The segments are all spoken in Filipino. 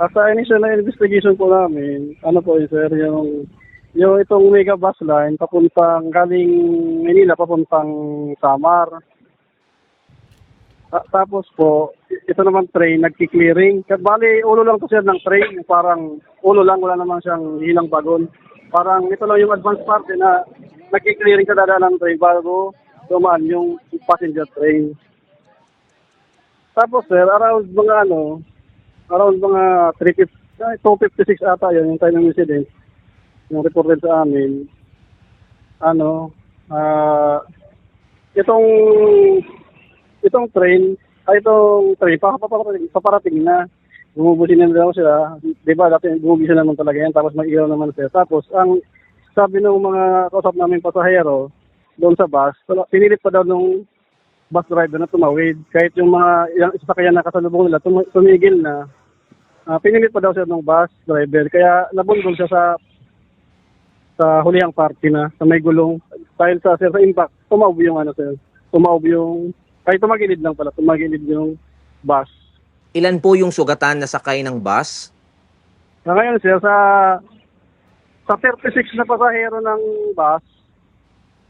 Ah, sa initial na investigation po namin, ano po yun, sir, yung, yung itong mega bus line, papuntang galing Manila, papuntang Samar. Ta- tapos po, ito naman train, nagki-clearing. Kat- Bali, ulo lang to sir ng train, parang ulo lang, wala naman siyang hilang bagon. Parang ito lang yung advance party na nagki-clearing sa dadaan ng train bago dumaan yung passenger train. Tapos sir, around mga ano, around mga 350, ay, 256 ata yun, yung time ng incident, yung reported sa amin. Ano, ah, itong, itong train, ay itong train, papaparating, paparating na, bumubusin na daw sila, di ba, dati bumubusin naman talaga yan, tapos mag ilaw naman sila. Tapos, ang sabi ng mga kausap namin pasahero, doon sa bus, pinilit pa daw nung bus driver na tumawid. Kahit yung mga ilang sasakyan na kasalubong nila, tum- tumigil na. Ah, pinilit pa daw siya ng bus driver. Kaya nabundol siya sa sa hulihang party na, sa may gulong. Dahil sa, sir, sa impact, tumaob yung ano, sir. Tumaob yung, kahit tumagilid lang pala, tumagilid yung bus. Ilan po yung sugatan na sakay ng bus? Sa ngayon, sir, sa sa 36 na pasahero ng bus,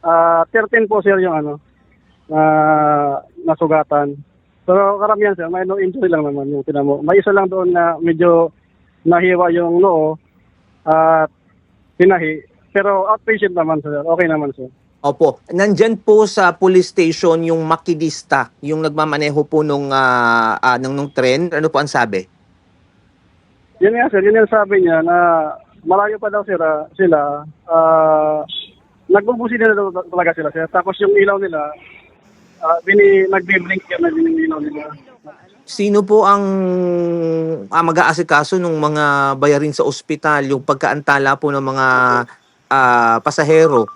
ah 13 po, sir, yung ano, na nasugatan. Pero karamihan, sir, may no injury lang naman yung tinamo. May isa lang doon na medyo nahiwa yung noo at tinahi. Pero outpatient naman, sir. Okay naman, sir. Opo, nandyan po sa police station yung makidista, yung nagmamaneho po nung, ah, ah, nung, nung tren. Ano po ang sabi? Yun nga, sir. Yun yung sabi niya na malayo pa daw sila. sila ah nagbubusi na daw talaga sila, sir. Tapos yung ilaw nila, uh, bini, nagbi-blink yan na yung ilaw nila. Sino po ang ah, mag-aasikaso ng mga bayarin sa ospital, yung pagkaantala po ng mga ah, pasahero?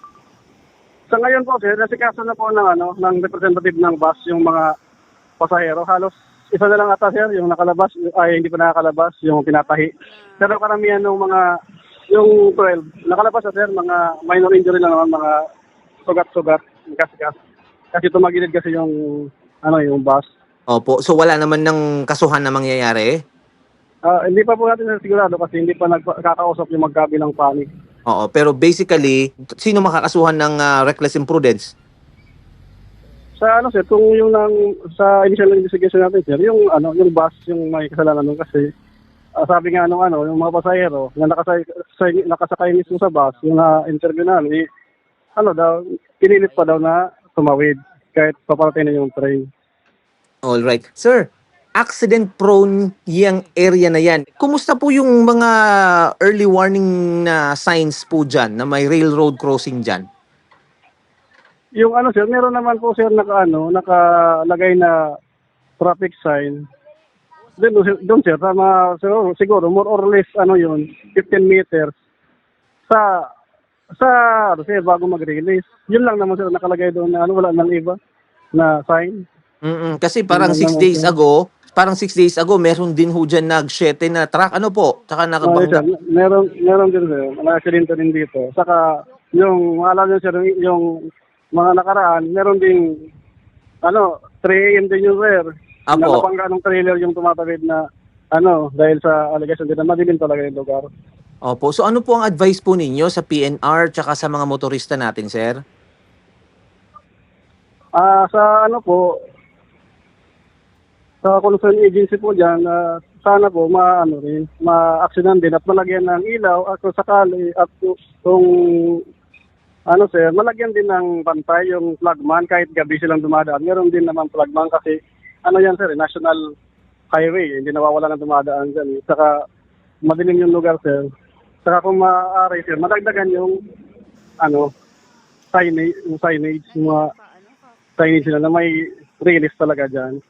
Sa ngayon po, sir, nasikaso na po ng, ano, ng representative ng bus yung mga pasahero. Halos isa na lang ata, sir, yung nakalabas, ay hindi pa nakakalabas, yung pinatahi. Pero karamihan ng mga, yung 12, nakalabas na, sir, mga minor injury lang naman, mga sugat-sugat, kasi kasi tumagilid kasi yung, ano, yung bus. Opo, so wala naman ng kasuhan na mangyayari? Ah, hindi pa po natin sigurado kasi hindi pa nagkakausap yung magkabilang panig. Oo, pero basically, sino makakasuhan ng ah, reckless imprudence? Sa ano sir, kung yung nang sa initial investigation natin sir, yung ano, yung bus yung may kasalanan nun kasi ah, sabi nga nung ano, yung mga pasahero na nakasay, say, nakasakay mismo sa bus, yung na interview namin, eh, ano daw, pinilit pa daw na tumawid kahit paparating na yung train. All right. Sir, accident prone yung area na yan. Kumusta po yung mga early warning na signs po dyan na may railroad crossing dyan? Yung ano sir, meron naman po sir naka ano, nakalagay na traffic sign. Doon, sir- doon sir, tama, siguro, siguro more or less ano yun, 15 meters sa sa ano sir, bago mag-release. Yun lang naman sir nakalagay doon na ano, wala nang iba na sign. Mm-mm, kasi parang Wala 6 naman days ago, parang 6 days ago, meron din ho dyan nag-7 na truck. Ano po? Tsaka Okay, nakabangga. sir, meron, meron din sir, mga accident din dito. Saka yung, alam niyo sir, yung mga nakaraan, meron ding ano, 3 AM din yung sir. Apo. Nakapangga ng trailer yung tumatawid na ano, dahil sa allegation din na madilim talaga yung lugar. Opo. So ano po ang advice po ninyo sa PNR tsaka sa mga motorista natin, sir? Ah, sa ano po, sa concern agency po diyan, ah, sana po maano rin, ma-actionan din at malagyan ng ilaw at kung sakali at kung ano sir, malagyan din ng bantay yung flagman kahit gabi silang dumadaan. Meron din naman flagman kasi ano yan sir, eh, national highway, hindi nawawala ng dumadaan dyan. eh. Saka madilim yung lugar sir. Saka kung maaari sir, madagdagan yung ano, signage, yung signage, yung mga signage nila na may release talaga dyan.